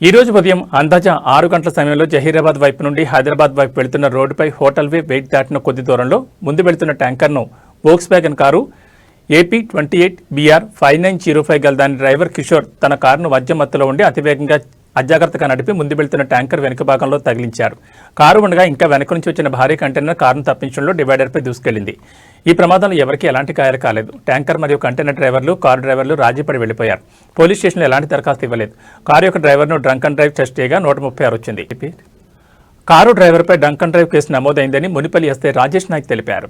ఈ రోజు ఉదయం అందాజ ఆరు గంటల సమయంలో జహీరాబాద్ వైపు నుండి హైదరాబాద్ వైపు వెళుతున్న రోడ్డుపై హోటల్ వే వెయిట్ దాటిన కొద్ది దూరంలో ముందు వెళుతున్న ట్యాంకర్ను Volkswagen car AP twenty eight BR five nine zero five గల దాని డ్రైవర్ కిషోర్ తన కారును మధ్య మత్తులో ఉండి అతివేగంగా అజాగ్రత్తగా నడిపి ముందు వెళ్తున్న ట్యాంకర్ వెనుక భాగంలో తగిలించారు. కారు ఉండగా ఇంకా వెనక నుంచి వచ్చిన భారీ కంటైనర్ కారును తప్పించడంలో డివైడర్పై దూసుకెళ్ళింది ఈ ప్రమాదంలో ఎవరికీ ఎలాంటి గాయాలు కాలేదు. ట్యాంకర్ మరియు కంటైనర్ డ్రైవర్లు కారు డ్రైవర్లు రాజీపడి వెళ్ళిపోయారు పోలీస్ స్టేషన్లో ఎలాంటి దరఖాస్తు ఇవ్వలేదు. కారు యొక్క డ్రైవర్ను డ్రంక్ అండ్ డ్రైవ్ టెస్ట్ చేయగా నూట ముప్పై ఆరు వచ్చింది. కారు డ్రైవర్పై డ్రంక్ అండ్ డ్రైవ్ కేసు నమోదైందని మునిపల్లి ఎస్ఐ రాజేష్ నాయక్ తెలిపారు.